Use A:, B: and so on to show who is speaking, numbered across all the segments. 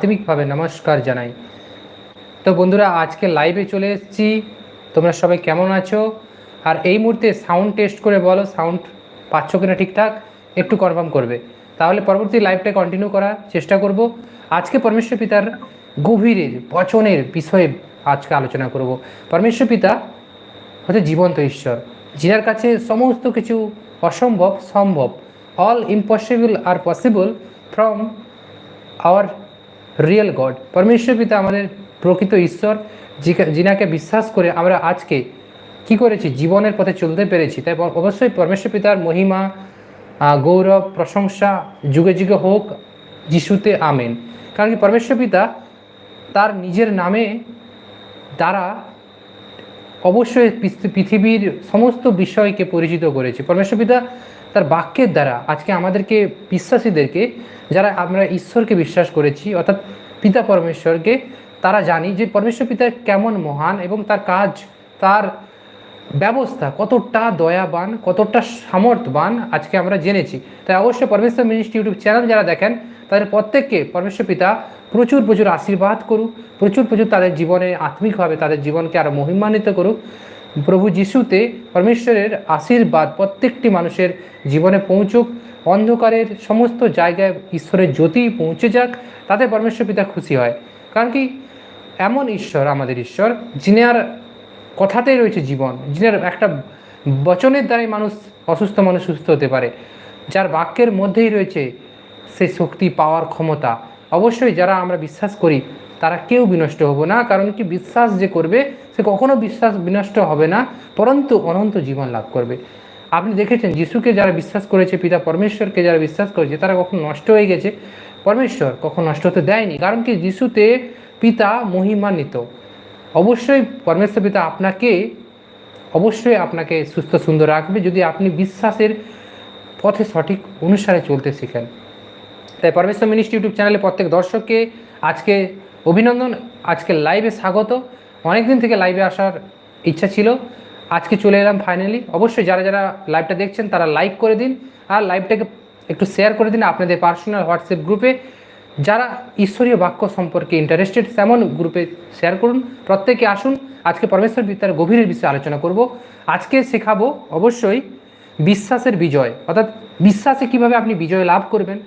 A: প্রাথমিকভাবে নমস্কার জানাই। তো বন্ধুরা, আজকে লাইভে চলে এসেছি। তোমরা সবাই কেমন আছো? আর এই মুহূর্তে সাউন্ড টেস্ট করে বলো সাউন্ড পাচ্ছ কিনা ঠিকঠাক? একটু কনফার্ম করবে। তাহলে পরবর্তী লাইভটা কন্টিনিউ করার চেষ্টা করব। আজকে পরমেশ্বর পিতার গভীরের, বচনের বিষয়ে আজকে আলোচনা করব। পরমেশ্বর পিতা হচ্ছে জীবন্ত ঈশ্বর। যিনার কাছে সমস্ত কিছু অসম্ভব, সম্ভব all impossible are possible from our real God পরমেশ্বর পিতা আমাদের প্রকৃত ঈশ্বর যিনাকে বিশ্বাস করে আমরা আজকে কি করেছি? জীবনের পথে চলতে পেরেছি। তাই অবশ্যই পরমেশ্বর পিতার মহিমা গৌরব, প্রশংসা, যুগে যুগে হোক, যিশুতে আমেন। কারণ কি পরমেশ্বর পিতা তার নিজের নামে দ্বারা অবশ্যই পৃথিবীর সমস্ত বিষয়কে পরিচিত করেছে। পরমেশ্বর পিতা তার বাক্যের দ্বারা আজকে আমাদেরকে বিশ্বাসীদেরকে, যারা আমরা ঈশ্বরকে বিশ্বাস করেছি, অর্থাৎ পিতা পরমেশ্বরকে, তারা জানি যে পরমেশ্বর পিতা কেমন মহান এবং তার কাজ, তার ব্যবস্থা কতটা দয়াবান, কতটা সামর্থ্যবান আজকে আমরা জেনেছি। তাই অবশ্যই পরমেশ্বর মিনিস্ট্রি ইউটিউব চ্যানেল যারা দেখেন, তাদের প্রত্যেককে পরমেশ্বর পিতা প্রচুর প্রচুর আশীর্বাদ করুক, প্রচুর প্রচুর তাদের জীবনে আত্মিকভাবে তাদের জীবনকে আরও মহিমান্বিত করুক। প্রভু যিশুতে পরমেশ্বরের আশীর্বাদ প্রত্যেকটি মানুষের জীবনে পৌঁছুক, অন্ধকারের সমস্ত জায়গায় ঈশ্বরের জ্যোতি পৌঁছে যাক, তাতে পরমেশ্বর পিতা খুশি হয়। কারণ কি? এমন ঈশ্বর আমাদের ঈশ্বর, যিনি আর কথাতেই রয়েছে জীবন যিনার একটা বচনের দ্বারাই মানুষ, অসুস্থ মানুষ সুস্থ হতে পারে। যার বাক্যের মধ্যেই রয়েছে সেই শক্তি, পাওয়ার ক্ষমতা। অবশ্যই যারা আমরা বিশ্বাস করি, তারা কেউ বিনষ্ট হব না। কারণ কি? বিশ্বাস যে করবে সে কখনো বিশ্বাস বিনষ্ট হবে না, পরন্তু অনন্ত জীবন লাভ করবে। আপনি দেখেছেন, যিশুকে যারা বিশ্বাস করেছে, পিতা পরমেশ্বরকে যারা বিশ্বাস করেছে, তারা কখন নষ্ট হয়ে গেছে। পরমেশ্বর কখন নষ্ট হতে দেয়নি, কারণ কি যিশুতে পিতা মহিমান্বিত। অবশ্যই পরমেশ্বর পিতা আপনাকে, অবশ্যই আপনাকে সুস্থ, সুন্দর রাখবে যদি আপনি বিশ্বাসের পথে সঠিক অনুসারে চলতে শিখেন। তাই পরমেশ্বর মিনিস্ট্রি ইউটিউব চ্যানেলে প্রত্যেক দর্শককে আজকে অভিনন্দন, আজকে লাইভে স্বাগত। অনেক দিন থেকে লাইভে আসার ইচ্ছা ছিল। আজকে চলে এলাম ফাইনালি অবশ্যই যারা যারা লাইভটা দেখছেন, তারা লাইক করে দিন। আর লাইভটাকে একটু শেয়ার করে দিন আপনাদের পার্সোনাল হোয়াটসঅ্যাপ গ্রুপে যারা ঈশ্বরীয় বাক্য সম্পর্কে ইন্টারেস্টেড তেমন গ্রুপে শেয়ার করুন। প্রত্যেকে আসুন। আজকে পরমেশ্বর বিদ্যার গভীরের বিষয়ে আলোচনা করব। আজকে শেখাবো অবশ্যই বিশ্বাসের বিজয়। অর্থাৎ বিশ্বাসে কীভাবে আপনি বিজয় লাভ করবেন,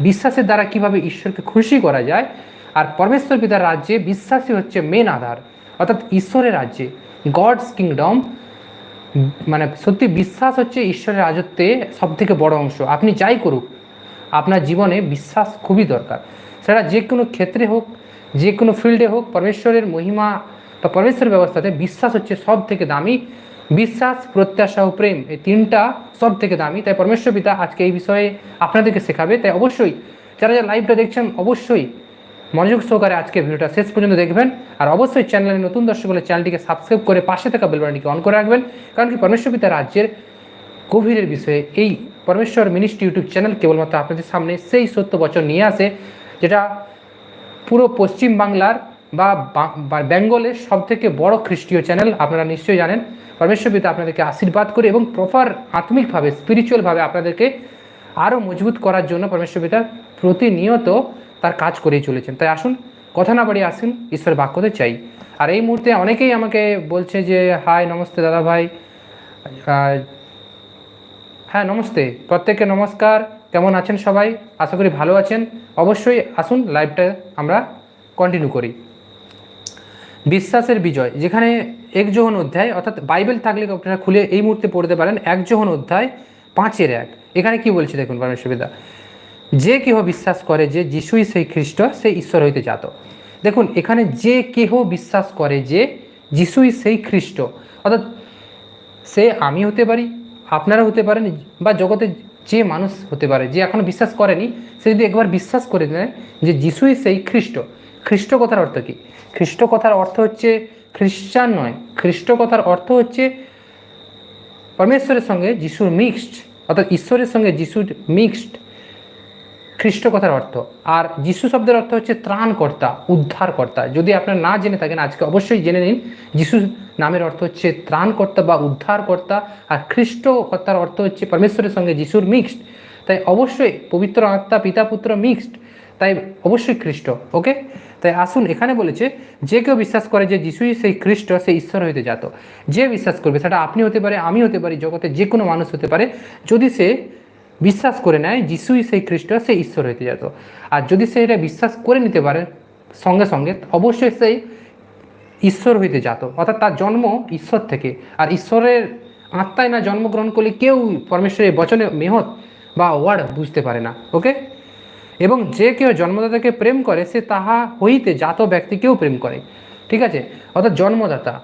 A: বিশ্বাসের দ্বারা কীভাবে ঈশ্বরকে খুশি করা যায়। আর পরমেশ্বর পিতার রাজ্যে বিশ্বাসই হচ্ছে মেন আধার। অর্থাৎ ঈশ্বরের রাজ্যে গডস কিংডম মানে সত্যি বিশ্বাস হচ্ছে ঈশ্বরের রাজত্বে সব থেকে বড় অংশ। আপনি যাই করুক, আপনার জীবনে বিশ্বাস খুবই দরকার। সেটা যে কোনো ক্ষেত্রে হোক, যে কোনো ফিল্ডে হোক, পরমেশ্বরের মহিমা বা পরমেশ্বরের ব্যবস্থাতে বিশ্বাস হচ্ছে সব থেকে দামি। বিশ্বাস, প্রত্যাশা ও প্রেম, এই তিনটা সব থেকে দামি। তাই পরমেশ্বর পিতা আজকে এই বিষয়ে আপনাদেরকে শেখাবে। তাই অবশ্যই যারা যারা লাইভটা দেখছেন, অবশ্যই মনোযোগ সহকারে আজকে ভিডিওটা শেষ পর্যন্ত দেখবেন। আর অবশ্যই চ্যানেলে নতুন দর্শক হলে চ্যানেলটিকে সাবস্ক্রাইব করে পাশে থাকা বেলবানটিকে অন করে রাখবেন। কারণ কি পরমেশ্বর পিতা রাজ্যের গভীরের বিষয়ে এই পরমেশ্বর মিনিস্ট্রি ইউটিউব চ্যানেল কেবলমাত্র আপনাদের সামনে সেই সত্য বচন নিয়ে আসে, যেটা পুরো পশ্চিম বাংলার বা বেঙ্গলের সব থেকে বড় খ্রিস্টীয় চ্যানেল আপনারা নিশ্চয়ই জানেন। পরমেশ্বর পিতা আপনাদেরকে আশীর্বাদ করে এবং প্রপার আত্মিকভাবে স্পিরিচুয়ালভাবে আপনাদেরকে আরও মজবুত করার জন্য পরমেশ্বর পিতা প্রতিনিয়ত তার কাজ করেই চলেছেন। তাই আসুন, কথা না বাড়িয়ে আসুন ঈশ্বর বাক্যতে চাই। আর এই মুহূর্তে অনেকেই আমাকে বলছে যে, হাই, নমস্তে দাদা ভাই। হ্যাঁ নমস্তে। প্রত্যেককে নমস্কার। কেমন আছেন সবাই? আশা করি ভালো আছেন। অবশ্যই আসুন, লাইভটা আমরা কন্টিনিউ করি। বিশ্বাসের বিজয়, যেখানে এক যোহন অধ্যায়, অর্থাৎ বাইবেল থাকলে আপনারা খুলে এই মুহূর্তে পড়তে পারেন এক যোহন অধ্যায় পাঁচের এক। এখানে কি বলছে দেখুন, পরমেশ্বর পিতা যে কেহ বিশ্বাস করে যে যিশুই সেই খ্রিস্ট, সেই ঈশ্বর হইতে জাত। দেখুন, এখানে যে কেহ বিশ্বাস করে যে যিশুই সেই খ্রিস্ট, অর্থাৎ সে আমি হতে পারি, আপনারা হতে পারেন, বা জগতে যে মানুষ হতে পারে, যে এখনও বিশ্বাস করেনি, সে যদি একবার বিশ্বাস করে নেয় যে যিশুই সেই খ্রিস্ট। খ্রিস্ট কথার অর্থ কী? খ্রিস্ট কথার অর্থ হচ্ছে খ্রিস্টান নয়, খ্রিস্ট কথার অর্থ হচ্ছে পরমেশ্বরের সঙ্গে যিশুর মিক্সড, অর্থাৎ ঈশ্বরের সঙ্গে যিশুর মিক্সড খ্রিস্ট কথার অর্থ। আর যিশু শব্দের অর্থ হচ্ছে ত্রাণকর্তা, উদ্ধারকর্তা। যদি আপনারা না জেনে থাকেন, আজকে অবশ্যই জেনে নিন, যিশু নামের অর্থ হচ্ছে ত্রাণকর্তা বা উদ্ধারকর্তা, আর খ্রিস্ট কর্তার অর্থ হচ্ছে পরমেশ্বরের সঙ্গে যিশুর মিক্সড। তাই অবশ্যই পবিত্র আত্মা, পিতা, পুত্র মিক্সড, তাই অবশ্যই খ্রিস্ট ওকে? তাই আসুন, এখানে বলেছে, যে কেউ বিশ্বাস করে যে যিশুই সেই খ্রিস্ট সেই ঈশ্বর হইতে যাত যে বিশ্বাস করবে, সেটা আপনি হতে পারে, আমি হতে পারি, জগতে যে কোনো মানুষ হতে পারে। যদি সে বিশ্বাস করে নেয় যিশুই সেই খ্রিস্ট সেই ঈশ্বর হইতে যেত আর যদি সে এটা বিশ্বাস করে নিতে পারে, সঙ্গে সঙ্গে, অবশ্যই সেই ঈশ্বর হইতে যাত অর্থাৎ তার জন্ম ঈশ্বর থেকে। আর ঈশ্বরের আত্মায় না জন্মগ্রহণ করলে কেউ পরমেশ্বরের বচনে মেহত বা ওয়ার্ড বুঝতে পারে না, ওকে? এবং যে কেউ জন্মদাতাকে প্রেম করে, সে তাহা হইতে জাত ব্যক্তিকেও প্রেম করে। ঠিক আছে? অর্থাৎ জন্মদাতা,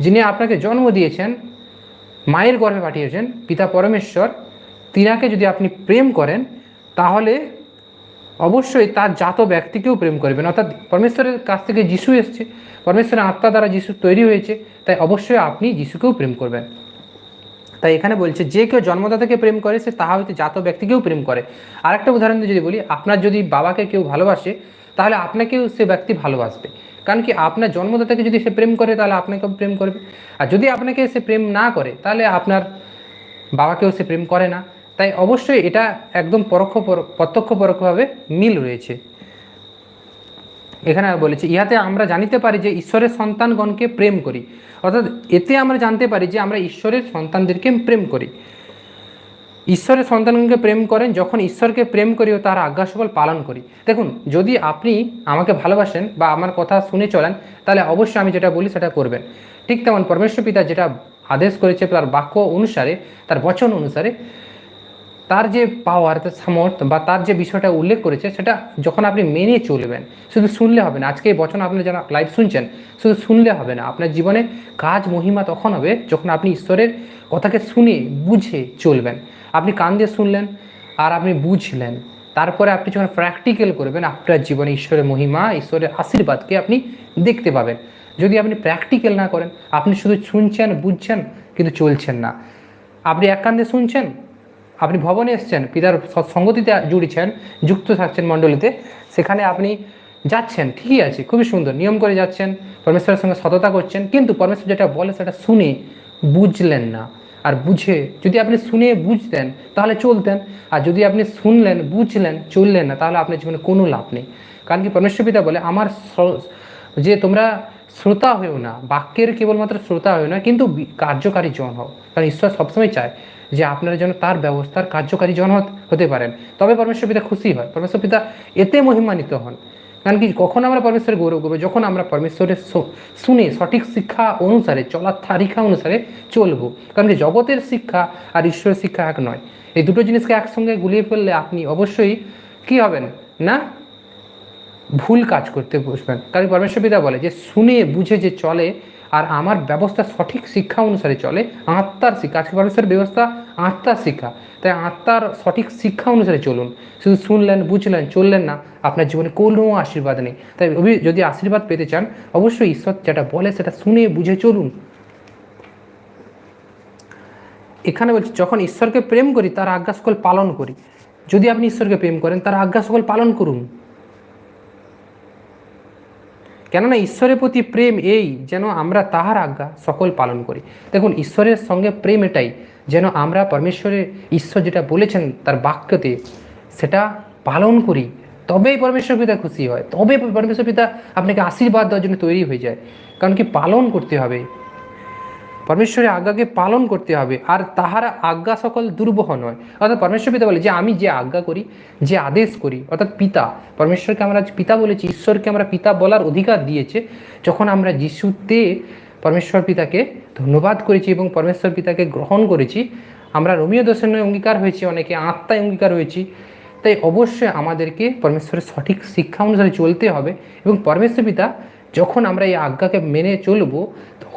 A: যিনি আপনাকে জন্ম দিয়েছেন, মায়ের গর্ভে পাঠিয়েছেন, পিতা পরমেশ্বর তিনাকে যদি আপনি প্রেম করেন, তাহলে অবশ্যই তার জাত ব্যক্তিকেও প্রেম করবেন। অর্থাৎ পরমেশ্বরের কাছ থেকে যিশু এসছে, পরমেশ্বরের আত্মা দ্বারা যিশু তৈরি হয়েছে, তাই অবশ্যই আপনি যিশুকেও প্রেম করবেন। তাই এখানে বলছে, যে কেউ জন্মদাতাকে প্রেম করে, সে তাহা হইতে জাত ব্যক্তিকেও প্রেম করে। আরেকটা উদাহরণ দিয়ে যদি বলি, আপনার যদি বাবাকে কেউ ভালোবাসে, তাহলে আপনাকেও সে ব্যক্তি ভালোবাসবে। কারণ কি, আপনার জন্মদাতাকে যদি সে প্রেম করে, তাহলে আপনাকেও প্রেম করবে। আর যদি আপনাকে সে প্রেম না করে, তাহলে আপনার বাবাকেও সে প্রেম করে না। তাই অবশ্যই এটা একদম পরোক্ষ পর- প্রত্যক্ষ পরোক্ষভাবে মিল রয়েছে। এখানে আর বলেছে, ইহাতে আমরা জানিতে পারি যে ঈশ্বরের সন্তানগণকে প্রেম করি। অর্থাৎ এতে আমরা জানতে পারি যে আমরা ঈশ্বরের সন্তানদেরকে প্রেম করি। ঈশ্বরের সন্তানগণকে প্রেম করেন, যখন ঈশ্বরকে প্রেম করি ও তার আজ্ঞা সকল পালন করি। দেখুন, যদি আপনি আমাকে ভালোবাসেন বা আমার কথা শুনে চলেন, তাহলে অবশ্যই আমি যেটা বলি সেটা করবেন। ঠিক তেমন পরমেশ্বর পিতা যেটা আদেশ করেছে তার বাক্য অনুসারে, তার বচন অনুসারে তার যে পাওয়ার সামর্থ্য বা তার যে বিষয়টা উল্লেখ করেছে, সেটা যখন আপনি মেনে চলবেন, শুধু শুনলে হবে না। আজকে এই বচন আপনি যারা লাইভ শুনছেন, শুধু শুনলে হবে না। আপনার জীবনে কাজ, মহিমা তখন হবে যখন আপনি ঈশ্বরের কথাকে শুনে বুঝে চলবেন। আপনি কান দিয়ে শুনলেন আর আপনি বুঝলেন। তারপরে আপনি যখন প্র্যাকটিক্যাল করবেন, আপনার জীবনে ঈশ্বরের মহিমা, ঈশ্বরের আশীর্বাদকে আপনি দেখতে পাবেন। যদি আপনি প্র্যাকটিক্যাল না করেন, আপনি শুধু শুনছেন, বুঝছেন, কিন্তু চলছেন না। আপনি এক কান দিয়ে শুনছেন আপনি ভবনে এসছেন, পিতার সঙ্গতিতে জুড়েছেন, যুক্ত থাকছেন মণ্ডলীতে, সেখানে আপনি যাচ্ছেন, ঠিকই আছে, খুবই সুন্দর, নিয়ম করে যাচ্ছেন, পরমেশ্বরের সঙ্গে সততা করছেন, কিন্তু পরমেশ্বর যেটা বলে সেটা শুনে বুঝলেন না। আর বুঝে, যদি আপনি শুনে বুঝতেন, তাহলে চলতেন, আর যদি আপনি শুনলেন, বুঝলেন, চললেন না, তাহলে আপনার জীবনে কোনো লাভ নেই। কারণ কি পরমেশ্বর পিতা বলে, আমার যে তোমরা শ্রোতা হয়েও না, বাক্যের কেবলমাত্র শ্রোতা হয়েও না, কিন্তু কার্যকারী জন হও। কারণ ঈশ্বর সবসময় চায় যে আপনারা যেন তার ব্যবস্থার কার্যকারী জন হতে পারেন। তবে পরমেশ্বর পিতা খুশি হয়। পরমেশ্বর পিতা এতে মহিমান্বিত হন। কারণ কি, কখন আমরা পরমেশ্বরের গৌরব করব? যখন আমরা পরমেশ্বরের শুনে সঠিক শিক্ষা অনুসারে, চলার তারিখা অনুসারে চলবো। কারণ কি, জগতের শিক্ষা আর ঈশ্বরের শিক্ষা এক নয়। এই দুটো জিনিসকে একসঙ্গে গুলিয়ে ফেললে আপনি অবশ্যই কি হবেন? না? ভুল কাজ করতে বসবেন। কারণ পরমেশ্বর পিতা বলে যে, শুনে, বুঝে যে চলে আর আমার ব্যবস্থা সঠিক শিক্ষা অনুসারে চলে, আত্মার শিক্ষা। আজকে পরমেশ্বরের ব্যবস্থা আত্মার শিক্ষা। তাই আত্মার সঠিক শিক্ষা অনুসারে চলুন। শুধু শুনলেন, বুঝলেন, চললেন না, আপনার জীবনে কোনো আশীর্বাদ নেই। তাই যদি আশীর্বাদ পেতে চান, অবশ্যই ঈশ্বর যেটা বলে সেটা শুনে বুঝে চলুন। এখানে বলছি, যখন ঈশ্বরকে প্রেম করি, তার আজ্ঞা সকল পালন করি। যদি আপনি ঈশ্বরকে প্রেম করেন, তার আজ্ঞা সকল পালন করুন। কেননা ঈশ্বরের প্রতি প্রেম এই যেন আমরা তাহার আজ্ঞা সকল পালন করি। দেখুন, ঈশ্বরের সঙ্গে প্রেম এটাই যেন আমরা পরমেশ্বরের ঈশ্বর যেটা বলেছেন তার বাক্যতে, সেটা পালন করি, তবেই পরমেশ্বর পিতা খুশি হয় তবে পরমেশ্বর পিতা আপনাকে আশীর্বাদ দেওয়ার জন্য তৈরি হয়ে যায়। কারণ কি পালন করতে হবে পরমেশ্বরের আজ্ঞাকে পালন করতে হবে। আর তাহারা আজ্ঞা সকল দুর্বহ নয়। অর্থাৎ পরমেশ্বর পিতা বলে যে, আমি যে আজ্ঞা করি, যে আদেশ করি, অর্থাৎ পিতা। পরমেশ্বরকে আমরা পিতা বলেছি, ঈশ্বরকে আমরা পিতা বলার অধিকার দিয়েছে। যখন আমরা যিশুতে পরমেশ্বর পিতাকে ধন্যবাদ করেছি এবং পরমেশ্বর পিতাকে গ্রহণ করেছি, আমরা রোমিও দর্শনে অঙ্গীকার হয়েছি, অনেকে আত্মায় অঙ্গীকার হয়েছি। তাই অবশ্যই আমাদেরকে পরমেশ্বরের সঠিক শিক্ষা অনুসারে চলতে হবে এবং পরমেশ্বর পিতা, যখন আমরা এই আজ্ঞাকে মেনে চলবো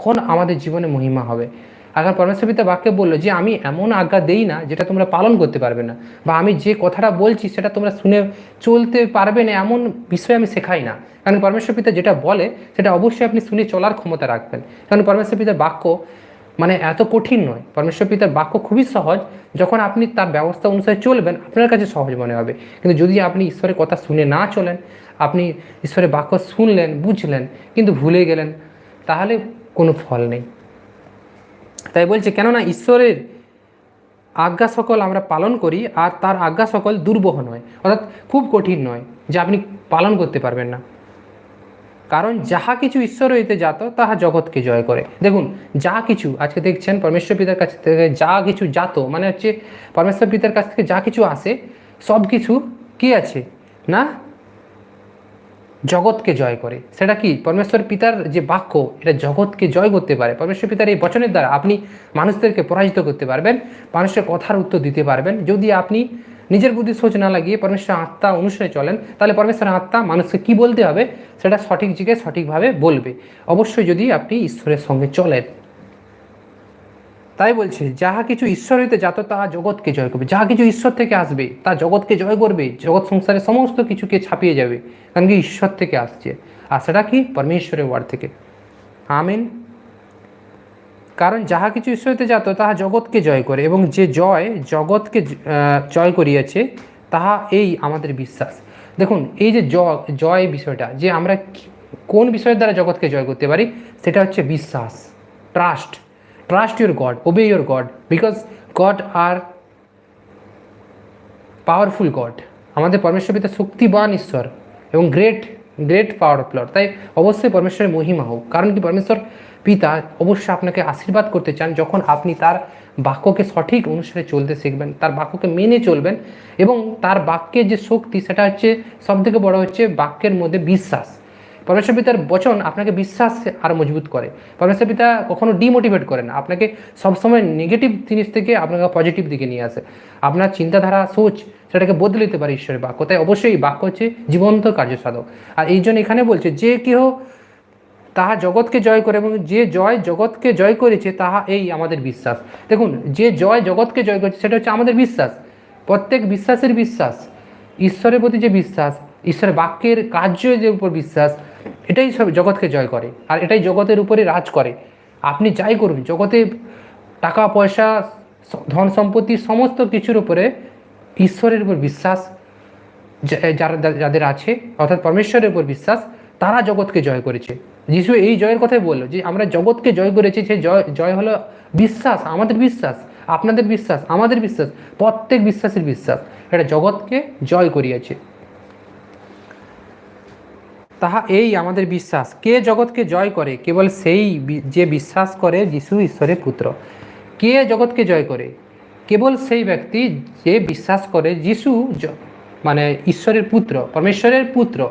A: তখন আমাদের জীবনে মহিমা হবে। এখন পরমেশ্বর পিতা বাক্যে বলল যে, আমি এমন আজ্ঞা দেই না যেটা তোমরা পালন করতে পারবে না বা আমি যে কথাটা বলছি সেটা তোমরা শুনে চলতে পারবে না এমন বিষয় আমি শেখাই না। কারণ পরমেশ্বর পিতা যেটা বলে সেটা অবশ্যই আপনি শুনে চলার ক্ষমতা রাখবেন। কারণ পরমেশ্বর পিতার বাক্য মানে এত কঠিন নয়। পরমেশ্বর পিতার বাক্য খুবই সহজ। যখন আপনি তার ব্যবস্থা অনুসারে চলবেন, আপনার কাছে সহজ মনে হবে। কিন্তু যদি আপনি ঈশ্বরের কথা শুনে না চলেন, আপনি ঈশ্বরের বাক্য শুনলেন, বুঝলেন, কিন্তু ভুলে গেলেন, তাহলে কোনো ফল নেই। তাই বলছে, কেননা ঈশ্বরের আজ্ঞা সকল আমরা পালন করি, আর তার আজ্ঞা সকল দুর্বহ নয়, অর্থাৎ খুব কঠিন নয়, যে আপনি পালন করতে পারবেন না। কারণ যাহা কিছু ঈশ্বর হইতে যাত তাহা জগৎকে জয় করে। দেখুন, যা কিছু আজকে দেখছেন, পরমেশ্বর পিতার কাছ থেকে যা কিছু জাত মানে হচ্ছে পরমেশ্বর পিতার কাছ থেকে যা কিছু আসে সব কিছু কি আছে? না? জগৎকে জয় করে। সেটা কি? পরমেশ্বর পিতার যে বাক্য, এটা জগৎকে জয় করতে পারে। পরমেশ্বর পিতার এই বচনের দ্বারা আপনি মানুষদেরকে পরাজিত করতে পারবেন, মানুষের কথার উত্তর দিতে পারবেন। যদি আপনি নিজের বুদ্ধি সোচ না লাগিয়ে পরমেশ্বর আত্মা অনুসারে চলেন, তাহলে পরমেশ্বর আত্মা মানুষকে কি বলতে হবে? সেটা সঠিক জিকে সঠিকভাবে বলবে। অবশ্যই যদি আপনি ঈশ্বরের সঙ্গে চলেন। তাই বলছে, যাহা কিছু ঈশ্বর হইতে যাত, তাহা জগৎকে জয় করবে। যাহা কিছু ঈশ্বর থেকে আসবে, তা জগৎকে জয় করবে। জগৎ সংসারের সমস্ত কিছুকে ছাপিয়ে যাবে, কারণ কি ঈশ্বর থেকে আসছে। আর সেটা কি? পরমেশ্বরের ওয়ার্ড থেকে। আমিন। কারণ যাহা কিছু ঈশ্বর হইতে যাত, তাহা জগৎকে জয় করে এবং যে জয় জগৎকে জয় করিয়াছে, তাহা এই আমাদের বিশ্বাস। দেখুন, এই যে জয় বিষয়টা, যে আমরা কোন বিষয়ের দ্বারা জগৎকে জয় করতে পারি? সেটা হচ্ছে বিশ্বাস, trust. Trust your God obey your God because God are powerful God আমাদের পরমেশ্বর পিতা শক্তিবান ঈশ্বর এবং great great power of Lord তাই অবশ্যই পরমেশ্বরের মহিমা হোক। কারণ কি পরমেশ্বর পিতা অবশ্যই আপনাকে আশীর্বাদ করতে চান যখন আপনি তার বাক্যকে সঠিক অনুসারে চলতে শিখবেন, তার বাক্যকে মেনে চলবেন এবং তার বাক্যের যে শক্তি, সেটা হচ্ছে সবথেকে বড় হচ্ছে বাক্যের মধ্যে বিশ্বাস। পরমেশ্বর পিতার বচন আপনাকে বিশ্বাস আর মজবুত করে। পরমেশ্বর পিতা কখনো ডিমোটিভেট করে না। আপনাকে সবসময় নেগেটিভ জিনিস থেকে আপনাকে পজিটিভ দিকে নিয়ে আসে। আপনার চিন্তাধারা, সোচ, সেটাকে বদলে দিতে পারে ঈশ্বরের বাক্য। তাই অবশ্যই বাক্য হচ্ছে জীবন্ত কার্যসাধক। আর এই জন্য এখানে বলছে, যে কেহ তাহা জগৎকে জয় করে এবং যে জয় জগৎকে জয় করেছে, তাহা এই আমাদের বিশ্বাস। দেখুন, যে জয় জগৎকে জয় করেছে, সেটা হচ্ছে আমাদের বিশ্বাস। প্রত্যেক বিশ্বাসের বিশ্বাস। ঈশ্বরের প্রতি যে বিশ্বাস, ঈশ্বরের বাক্যের কার্যের উপর বিশ্বাস এটাই সব জগৎকে জয় করে। আর এটাই জগতের উপরে রাজ করে। আপনি যাই করুন, জগতে টাকা, পয়সা, ধন সম্পত্তি সমস্ত কিছুর উপরে ঈশ্বরের উপর বিশ্বাস যারা, যাদের আছে, অর্থাৎ পরমেশ্বরের উপর বিশ্বাস, তারা জগৎকে জয় করেছে। যিশু এই জয়ের কথাই বলল যে, আমরা জগৎকে জয় করেছি, সে জয় জয় হলো বিশ্বাস, আমাদের বিশ্বাস, আপনাদের বিশ্বাস, আমাদের বিশ্বাস, প্রত্যেক বিশ্বাসের বিশ্বাস। এটা জগৎকে জয় করিয়াছে। তাহা এই আমাদের বিশ্বাস। কে জগৎকে জয় করে? কেবল সেই যে বিশ্বাস করে যিশু ঈশ্বরের পুত্র। কে জগৎকে জয় করে? কেবল সেই ব্যক্তি যে বিশ্বাস করে যিশু মানে ঈশ্বরের পুত্র, পরমেশ্বরের পুত্র।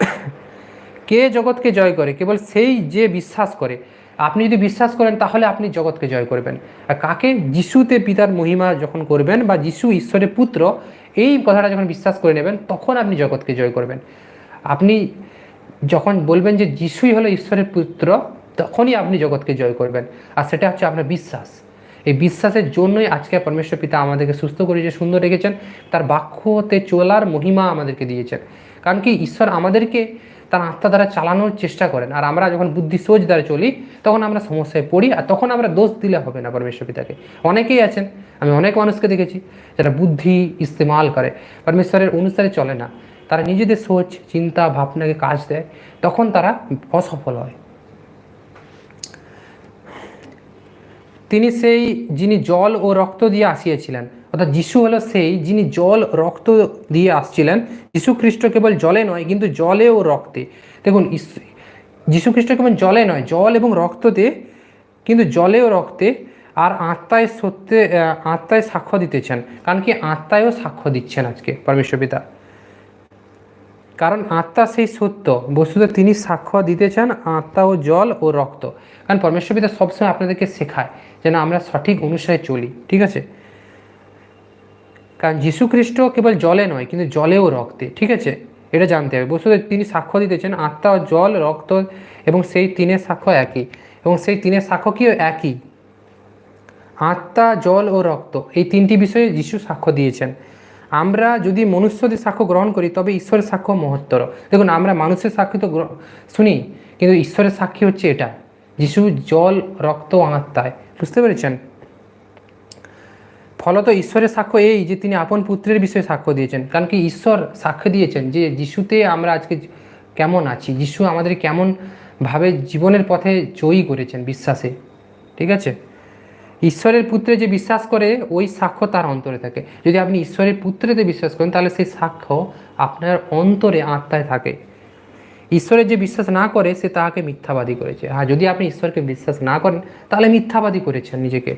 A: কে জগৎকে জয় করে? কেবল সেই যে বিশ্বাস করে। আপনি যদি বিশ্বাস করেন, তাহলে আপনি জগৎকে জয় করবেন। আর কাকে? যিশুতে পিতার মহিমা যখন করবেন বা যিশু ঈশ্বরের পুত্র, এই কথাটা যখন বিশ্বাস করে নেবেন, তখন আপনি জগৎকে জয় করবেন। আপনি যখন বলবেন যে যিশুই হলো ঈশ্বরের পুত্র, তখনই আপনি জগৎকে জয় করবেন। আর সেটা হচ্ছে আপনার বিশ্বাস। এই বিশ্বাসের জন্যই আজকে পরমেশ্বর পিতা আমাদেরকে সুস্থ করেছে সুন্দর রেখেছেন, তার বাক্যতে চলার মহিমা আমাদেরকে দিয়েছেন। কারণ কি ঈশ্বর আমাদেরকে তার আত্মা দ্বারা চালানোর চেষ্টা করেন। আর আমরা যখন বুদ্ধি সোজ দ্বারা চলি, তখন আমরা সমস্যায় পড়ি, আর তখন আমরা দোষ দিলে হবে না পরমেশ্বর পিতাকে। অনেকেই আছেন, আমি অনেক মানুষকে দেখেছি, যারা বুদ্ধি ইস্তেমাল করে। পরমেশ্বরের অনুসারে চলে না। তারা নিজেদের সোচ, চিন্তা, ভাবনাকে কাজ দেয়, তখন তারা অসফল হয়। তিনি সেই যিনি জল ও রক্ত দিয়ে আসিয়াছিলেন, অর্থাৎ যিশু হলো সেই যিনি জল, রক্ত দিয়ে আসছিলেন। যিশু খ্রিস্ট কেবল জলে নয়, কিন্তু জলে ও রক্তে। দেখুন যিশু খ্রিস্ট কেবল জলে নয়, জল এবং রক্ততে কিন্তু জলে ও রক্তে আর আত্মায় সত্যে আত্মায় সাক্ষ্য দিতেছেন। কারণ কি? আত্মায়ও সাক্ষ্য দিচ্ছেন আজকে পরমেশ্বর পিতা। কারণ আত্মা সেই সত্য। বস্তুত তিনি সাক্ষ্য দিতে চান আত্মা ও জল ও রক্ত। কারণ পরমেশ্বর পিতা সবসময় আপনাদেরকে শেখায় যেন আমরা সঠিক অনুসারে চলি, ঠিক আছে? কারণ যীশু খ্রিস্ট কেবল জলে নয়, কিন্তু জলেও রক্তে, ঠিক আছে? এটা জানতে হবে। বস্তুত তিনি সাক্ষ্য দিতেছেন আত্মা ও জল, রক্ত এবং সেই তিনের সাক্ষ্য একই। এবং সেই তিনের সাক্ষ্য কি একই? আত্মা, জল ও রক্ত, এই তিনটি বিষয়ে যিশু সাক্ষ্য দিয়েছেন। আমরা যদি মনুষ্যদের সাক্ষ্য গ্রহণ করি, তবে ঈশ্বরের সাক্ষ্য মহত্তর। দেখুন, আমরা মানুষের সাক্ষ্য তো শুনি, কিন্তু ঈশ্বরের সাক্ষী হচ্ছে এটা। যিশু জল, রক্ত আত্মায়। বুঝতে পেরেছেন? ফলত ঈশ্বরের সাক্ষ্য এই যে তিনি আপন পুত্রের বিষয়ে সাক্ষ্য দিয়েছেন। কারণ কি ঈশ্বর সাক্ষ্য দিয়েছেন যে যিশুতে আমরা আজকে কেমন আছি? যিশু আমাদের কেমন ভাবে জীবনের পথে জয়ী করেছেন বিশ্বাসে। ঠিক আছে? ঈশ্বরের পুত্রে যে বিশ্বাস করে, ওই সাক্ষ্য তার অন্তরে থাকে। যদি আপনি ঈশ্বরের পুত্রেতে বিশ্বাস করেন, তাহলে সেই সাক্ষ্য আপনার অন্তরে আত্মায় থাকে। ঈশ্বরের যে বিশ্বাস না করে, সে তাহাকে মিথ্যাবাদী করেছে। আর যদি আপনি ঈশ্বরকে বিশ্বাস না করেন, তাহলে মিথ্যাবাদী করেছেন নিজেকে।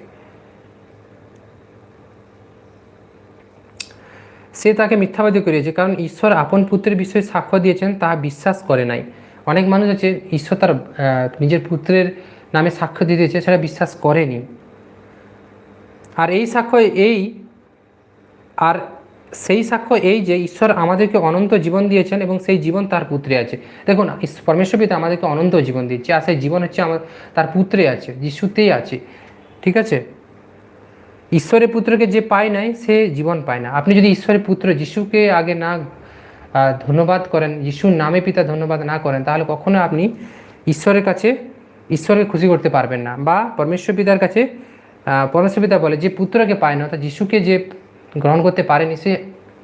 A: সে তাকে মিথ্যাবাদী করিয়েছে কারণ ঈশ্বর আপন পুত্রের বিষয়ে সাক্ষ্য দিয়েছেন, তা বিশ্বাস করে নাই। অনেক মানুষ আছে, ঈশ্বর তার নিজের পুত্রের নামে সাক্ষ্য দিয়ে দিয়েছে সেটা বিশ্বাস করেনি। আর এই সাক্ষ্য এই, আর সেই সাক্ষ্য এই যে ঈশ্বর আমাদেরকে অনন্ত জীবন দিয়েছেন এবং সেই জীবন তার পুত্রে আছে। দেখুন পরমেশ্বর পিতা আমাদেরকে অনন্ত জীবন দিচ্ছে, আর সেই জীবন হচ্ছে আমার, তার পুত্রে আছে, যিশুতেই আছে। ঠিক আছে? ঈশ্বরের পুত্রকে যে পায় নাই, সে জীবন পায় না। আপনি যদি ঈশ্বরের পুত্র যিশুকে আগে না ধন্যবাদ করেন, যিশুর নামে পিতা ধন্যবাদ না করেন, তাহলে কখনো আপনি ঈশ্বরের কাছে, ঈশ্বরকে খুশি করতে পারবেন না। বা পরমেশ্বর পিতার কাছে আহ, বলে যে পুত্রকে পায় না অর্থাৎ যিশুকে যে গ্রহণ করতে পারেনি সে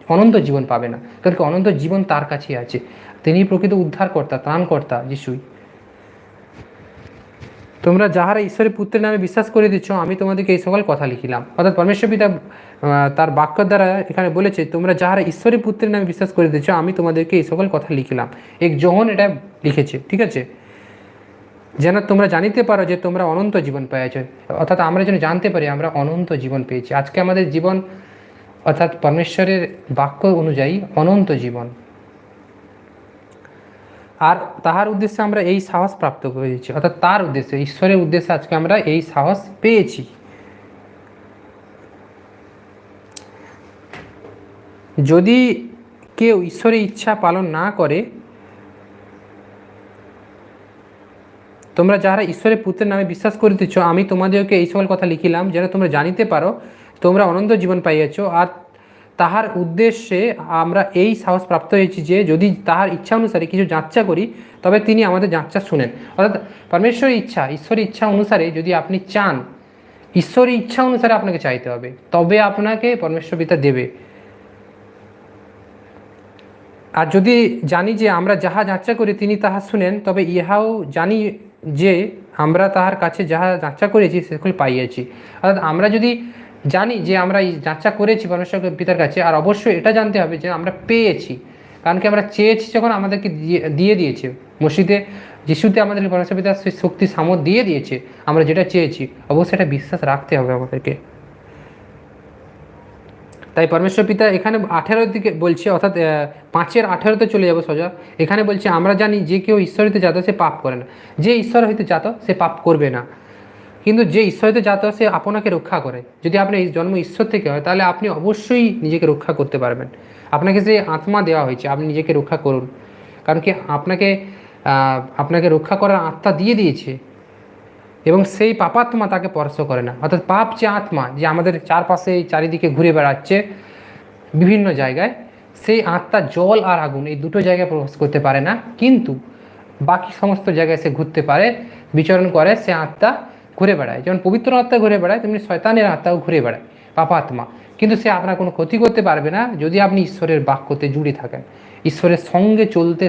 A: অনন্ত জীবন পাবে না। কারণ অনন্ত জীবন তার কাছেই আছে। তিনি প্রকৃত উদ্ধারকর্তা ত্রাণকর্তা যিশুই। তোমরা যাহারা ঈশ্বরের পুত্রের নামে বিশ্বাস করে দিচ্ছ আমি তোমাদেরকে এই সকল কথা লিখিলাম। অর্থাৎ পরমেশ্বর পিতা তার বাক্য দ্বারা এখানে বলেছে তোমরা যাহারা ঈশ্বরের পুত্রের নামে বিশ্বাস করে দিচ্ছ আমি তোমাদেরকে এই সকল কথা লিখিলাম। এক জহন এটা লিখেছে ঠিক আছে? যেন তোমরা জানিতে পারো যে তোমরা অনন্ত জীবন পেয়েছ। অর্থাৎ আমরা যেন জানতে পারি আমরা অনন্ত জীবন পেয়েছি। আজকে আমাদের জীবন, অর্থাৎ পরমেশ্বরের বাক্য অনুযায়ী অনন্ত জীবন। আর তাহার উদ্দেশ্যে আমরা এই সাহস প্রাপ্ত করেছি। অর্থাৎ তার উদ্দেশ্যে, ঈশ্বরের উদ্দেশ্যে আজকে আমরা এই সাহস পেয়েছি। যদি কেউ ঈশ্বরের ইচ্ছা পালন না করে তোমরা যাহারা ঈশ্বরের পুত্রের নামে বিশ্বাস করিতেছ, আমি তোমাদেরকে এই সকল কথা লিখিলাম, যেন তোমরা জানিতে পারো, তোমরা অনন্ত জীবন পাইয়াছ। আর তাহার উদ্দেশ্যে আমরা এই সাহস প্রাপ্ত হয়েছি যে, যদি তাহার ইচ্ছা অনুসারে কিছু যাচ্চা করি, তবে তিনি আমাদের যাচ্চা শুনেন। অর্থাৎ পরমেশ্বরের ইচ্ছা, ঈশ্বরের ইচ্ছা অনুসারে যদি আপনি চান, ঈশ্বরের ইচ্ছা অনুসারে আপনাকে চাইতে হবে, তবে আপনাকে পরমেশ্বর পিতা দেবে। আর যদি জানি যে আমরা যাহা যাত্রা করি, তিনি তাহা শুনেন, তবে ইহাও জানি যে আমরা তাহার কাছে যাহা যাচ্ছা করেছি সেগুলি পাইয়াছি। অর্থাৎ আমরা যদি জানি যে আমরা এই যাচ্ছা করেছি পরমেশ্বর পিতার কাছে, আর অবশ্যই এটা জানতে হবে যে আমরা পেয়েছি। কারণ কি আমরা চেয়েছি যখন আমাদেরকে দিয়ে দিয়ে দিয়েছে। মসজিদে, যিশুতে আমাদেরকে পরমেশ্বর পিতার শক্তি সামর দিয়ে দিয়েছে, আমরা যেটা চেয়েছি, অবশ্যই এটা বিশ্বাস রাখতে হবে আমাদেরকে। তাই পরমেশ্বর পিতা এখানে আঠেরোর দিকে বলছে, অর্থাৎ পাঁচের আঠেরোতে চলে যাব সোজা। এখানে বলছে, আমরা জানি যে কেউ ঈশ্বর হইতে জাত সে পাপ করে না। যে ঈশ্বর হইতে জাত সে পাপ করবে না। কিন্তু যে ঈশ্বর হইতে জাত সে আপনাকে রক্ষা করে। যদি আপনার এই জন্ম ঈশ্বর থেকে হয়, তাহলে আপনি অবশ্যই নিজেকে রক্ষা করতে পারবেন। আপনাকে যে আত্মা দেওয়া হয়েছে, আপনি নিজেকে রক্ষা করুন। কারণ কি, আপনাকে আপনাকে রক্ষা করার আত্মা দিয়ে দিয়েছে। এবং সেই পাপাত্মা তাকে স্পর্শ করে না। অর্থাৎ পাপ যে আত্মা যে আমাদের চারপাশে চারিদিকে ঘুরে বেড়াচ্ছে বিভিন্ন জায়গায়, সেই আত্মা জল আর আগুন এই দুটো জায়গায় প্রবেশ করতে পারে না। কিন্তু বাকি সমস্ত জায়গায় সে ঘুরতে পারে, বিচরণ করে, সে আত্মা ঘুরে বেড়ায়। যেমন পবিত্র আত্মা ঘুরে বেড়ায়, তেমনি শয়তানের আত্মাও ঘুরে বেড়ায়, পাপাত্মা। কিন্তু সে আপনার কোনো ক্ষতি করতে পারবে না যদি আপনি ঈশ্বরের বাক্যতে জুড়ে থাকেন। ঈশ্বরের সঙ্গে চলতে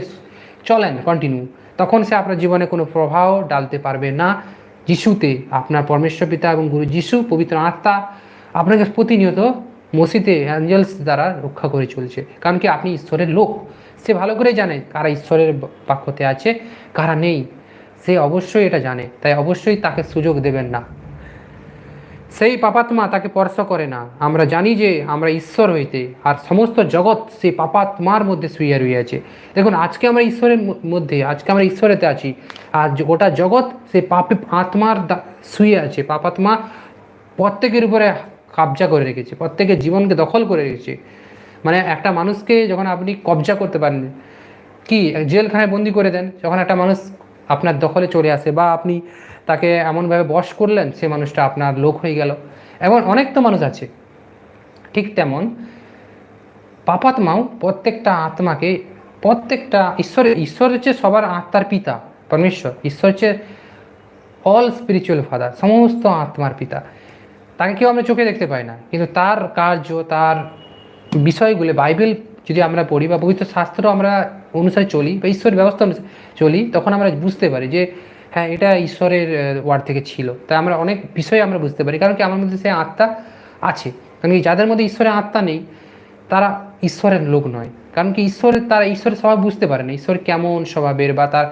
A: চলেন কন্টিনিউ তখন সে আপনার জীবনে কোনো প্রভাব ডালতে পারবে না। যিশুতে, আপনার পরমেশ্বর পিতা এবং গুরু যিশু, পবিত্র আত্মা আপনাকে প্রতিনিয়ত মসিতে অ্যাঞ্জেলস দ্বারা রক্ষা করে চলছে। কারণ কি, আপনি ঈশ্বরের লোক। সে ভালো করে জানে কারা ঈশ্বরের পাক্ষতে আছে, কারা নেই। সে অবশ্যই এটা জানে। তাই অবশ্যই তাকে সুযোগ দেবেন না। সেই পাপাত্মা তাকে স্পর্শ করে না। আমরা জানি যে আমরা ঈশ্বর হইতে আর সমস্ত জগৎ সেই পাপাত্মার মধ্যে শুয়ে রয়েছে দেখুন, আজকে আমরা ঈশ্বরের মধ্যে, আজকে আমরা ঈশ্বরেতে আছি। আর গোটা জগৎ সেই পাপি আত্মার শুয়ে আছে। পাপাত্মা প্রত্যেকের উপরে কবজা করে রেখেছে, প্রত্যেকের জীবনকে দখল করে রেখেছে। মানে একটা মানুষকে যখন আপনি কবজা করতে পারেন, কি, জেলখানায় বন্দি করে দেন যখন একটা মানুষ আপনার দখলে চলে আসে বা আপনি তাকে এমনভাবে বশ করলেন, সে মানুষটা আপনার লোক হয়ে গেল। এমন অনেক তো মানুষ আছে। ঠিক তেমন পাপাত্মাও প্রত্যেকটা আত্মাকে, প্রত্যেকটা ঈশ্বরের, ঈশ্বর হচ্ছে সবার আত্মার পিতা, পরমেশ্বর। ঈশ্বর হচ্ছে অল স্পিরিচুয়াল ফাদার সমস্ত আত্মার পিতা। তাকে কেউ আমরা চোখে দেখতে পাই না, কিন্তু তার কার্য, তার বিষয়গুলো বাইবেল যদি আমরা পড়ি বা পবিত্র শাস্ত্র আমরা অনুসারে চলি বা ঈশ্বরের ব্যবস্থা অনুসারে চলি, তখন আমরা বুঝতে পারি যে হ্যাঁ এটা ঈশ্বরের ওয়ার্ড থেকে ছিল। তাই আমরা অনেক বিষয় আমরা বুঝতে পারি। কারণ কি, আমার মধ্যে সেই আত্মা আছে। কারণ কি, যাদের মধ্যে ঈশ্বরের আত্মা নেই, তারা ঈশ্বরের লোক নয়। কারণ কি, ঈশ্বরের, তারা ঈশ্বরের স্বভাব বুঝতে পারে না। ঈশ্বর কেমন স্বভাবের বা তার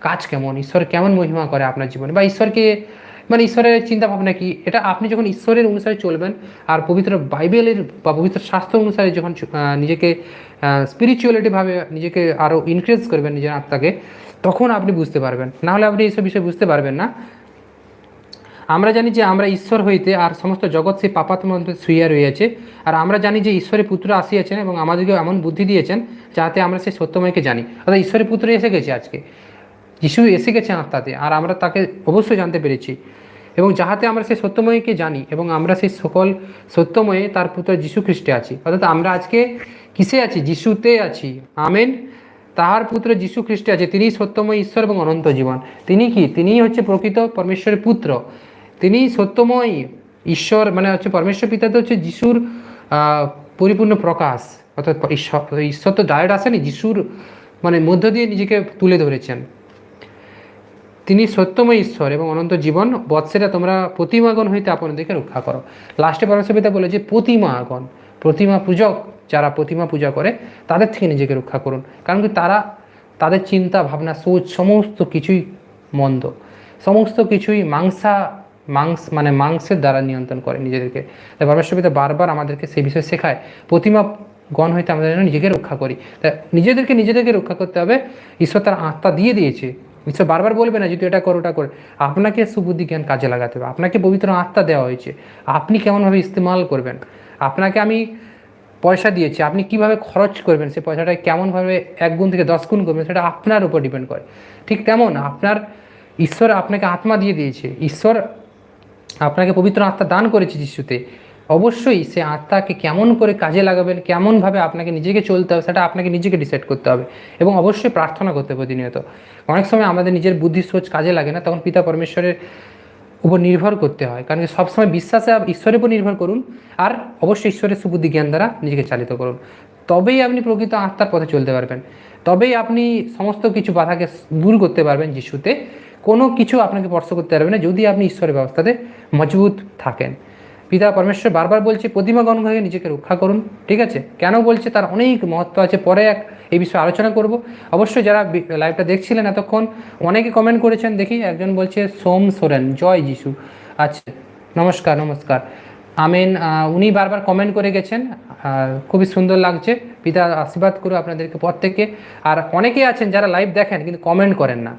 A: কাজ কেমন, ঈশ্বর কেমন মহিমা করে আপনার জীবনে। বা ঈশ্বরকে মানে ঈশ্বরের চিন্তা ভাবনা কি, এটা আপনি যখন ঈশ্বরের অনুসারে চলবেন, আর পবিত্র বাইবেলের বা পবিত্র শাস্ত্র অনুসারে যখন নিজেকে স্পিরিচুয়ালিটিভাবে নিজেকে আরও ইনক্রিজ করবেন নিজের আত্মাকে, তখন আপনি বুঝতে পারবেন। নাহলে আপনি এইসব বিষয়ে বুঝতে পারবেন না। আমরা জানি যে আমরা ঈশ্বর হইতে আর সমস্ত জগৎ সেই পাপাত মধ্যে শুইয়া রয়েছে আর আমরা জানি যে ঈশ্বরের পুত্র আসিয়াছেন এবং আমাদেরকে এমন বুদ্ধি দিয়েছেন যাতে আমরা সেই সত্যময়কে জানি। অর্থাৎ ঈশ্বরের পুত্র এসে গেছে আজকে। যিশু এসে গেছে আত্মাতে, আর আমরা তাকে অবশ্যই জানতে পেরেছি। এবং যাহাতে আমরা সেই সত্যময়কে জানি এবং আমরা সেই সকল সত্যময়ে তার পুত্র যিশু খ্রিস্টে আছি। অর্থাৎ আমরা আজকে কিসে আছি? যিশুতে আছি। আমেন। তাহার পুত্র যিশু খ্রিস্টে আছে। তিনি সত্যময় ঈশ্বর এবং অনন্ত জীবন। তিনি কি? তিনিই হচ্ছে প্রকৃত পরমেশ্বরের পুত্র। তিনি সত্যময় ঈশ্বর মানে হচ্ছে পরমেশ্বর পিতা তো হচ্ছে যিশুর পরিপূর্ণ প্রকাশ। অর্থাৎ ঈশ্বর ঈশ্বর তো ডায়েট আসেনি, যিশুর মানে মধ্য দিয়ে নিজেকে তুলে ধরেছেন। তিনি সত্যময় ঈশ্বর এবং অনন্ত জীবন। বৎসেরা তোমরা প্রতিমাগণ হইতে আপনাদেরকে রক্ষা করো। লাস্টে পরমেশ্বর পিতা বলে যে, প্রতিমাগণ। প্রতিমা পূজক, যারা প্রতিমা পূজা করে, তাদের থেকে নিজেকে রক্ষা করুন। কারণ কি তারা, তাদের চিন্তা, ভাবনা, সোচ সমস্ত কিছুই মন্দ। সমস্ত কিছুই মাংসা, মাংস মানে মাংসের দ্বারা নিয়ন্ত্রণ করে নিজেদেরকে। তাই পরমেশ্বর পিতা বারবার আমাদেরকে সেই বিষয়ে শেখায়, প্রতিমা গণ হইতে আমাদের যেন নিজেকে রক্ষা করি। তাই নিজেদেরকে নিজেদেরকে রক্ষা করতে হবে। ঈশ্বর তার আত্মা দিয়ে দিয়েছে। ঈশ্বর বারবার বলবে না যদি এটা করো, ওটা করে। আপনাকে সুবুদ্ধি জ্ঞান কাজে লাগাতে হবে। আপনাকে পবিত্র আত্মা দেওয়া হয়েছে। আপনি কেমনভাবে ইস্তেমাল করবেন? আপনাকে আমি পয়সা দিয়েছি, আপনি কীভাবে খরচ করবেন সেই পয়সাটা কেমনভাবে এক গুণ থেকে দশ গুণ করবেন, সেটা আপনার উপর ডিপেন্ড করে। ঠিক তেমন আপনার ঈশ্বর আপনাকে আত্মা দিয়ে দিয়েছে, ঈশ্বর আপনাকে পবিত্র আত্মা দান করেছে যিশুতে। অবশ্যই সে আত্মাকে কেমন করে কাজে লাগাবেন, কেমনভাবে আপনাকে নিজেকে চলতে হবে, সেটা আপনাকে নিজেকে ডিসাইড করতে হবে এবং অবশ্যই প্রার্থনা করতে হবে প্রতিনিয়ত। অনেক সময় আমাদের নিজের বুদ্ধি সোচ কাজে লাগে না, তখন পিতা পরমেশ্বরের উপর নির্ভর করতে হয়। কারণ কি সবসময় বিশ্বাসে ঈশ্বরের উপর নির্ভর করুন আর অবশ্যই ঈশ্বরের সুবুদ্ধি জ্ঞান দ্বারা নিজেকে চালিত করুন। তবেই আপনি প্রকৃত আত্মার পথে চলতে পারবেন। তবেই আপনি সমস্ত কিছু বাধাকে দূর করতে পারবেন যিশুতে। কোনো কিছু আপনাকে স্পর্শ করতে পারবে না যদি আপনি ঈশ্বরের ব্যবস্থাতে মজবুত থাকেন। পিতা পরমেশ্বর বারবার বলছে, প্রতিমা গণ হয়ে নিজেকে রক্ষা করুন। ঠিক আছে? কেন বলছে? তার অনেক মহত্ব আছে। পরে এক, এই বিষয়ে আলোচনা করব। অবশ্যই যারা লাইভটা দেখছিলেন এতক্ষণ, অনেকে কমেন্ট করেছেন, দেখি একজন বলছে, সোম সোরেন, জয় যিশু। আচ্ছা নমস্কার নমস্কার। আমেন উনি বারবার কমেন্ট করে গেছেন। খুবই সুন্দর লাগছে। পিতা আশীর্বাদ করু আপনাদেরকে প্রত্যেককে। আর অনেকেই আছেন যারা লাইভ দেখেন, কিন্তু কমেন্ট করেন না।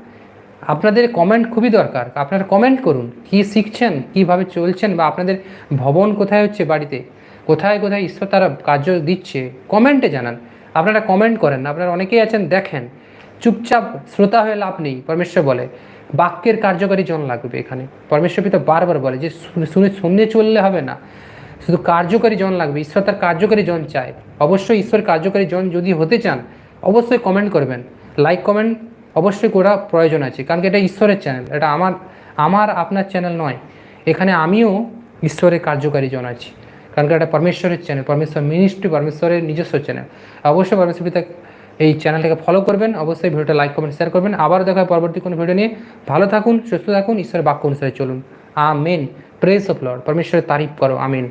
A: আপনাদের কমেন্ট খুবই দরকার। আপনারা কমেন্ট করুন, কি শিখছেন, কীভাবে চলছেন বা আপনাদের ভবন কোথায় হচ্ছে বাড়িতে? কোথায় কোথায় ঈশ্বর তারা কার্য দিচ্ছে? কমেন্টে জানান। আপনারা কমেন্ট করেন আপনারা অনেকেই আছেন, দেখেন। চুপচাপ শ্রোতা হয়ে লাভ নেই, পরমেশ্বর বলে। বাক্যের কার্যকারী জন লাগবে এখানে। পরমেশ্বর পিতা বারবার বলে যে, শুনে শুনে চললে হবে না। শুধু কার্যকারী জন লাগবে, ঈশ্বর তার কার্যকারী জন চায়। অবশ্যই ঈশ্বর কার্যকারী জন যদি হতে চান, অবশ্যই কমেন্ট করবেন। লাইক কমেন্ট অবশ্যই করা প্রয়োজন আছে। কারণ এটা ঈশ্বরের চ্যানেল এটা আমার আমার আপনার চ্যানেল নয়। এখানে আমিও ঈশ্বরের কার্যকারী জন আছি। কারণ এটা পরমেশ্বরের চ্যানেল পরমেশ্বর মিনিস্ট্রি পরমেশ্বরের নিজস্ব চ্যানেল অবশ্যই পরমেশ্বর পিতা এই চ্যানেলটাকে ফলো করবেন, অবশ্যই ভিডিওটা লাইক কমেন্ট শেয়ার করবেন। আবার দেখা হয় পরবর্তী কোনো ভিডিও নিয়ে। ভালো থাকুন, সুস্থ থাকুন, ঈশ্বরের বাক্য অনুসারে চলুন। আমেন প্রেস অফ লর্ড পরমেশ্বরের তারিফ করো। আমিন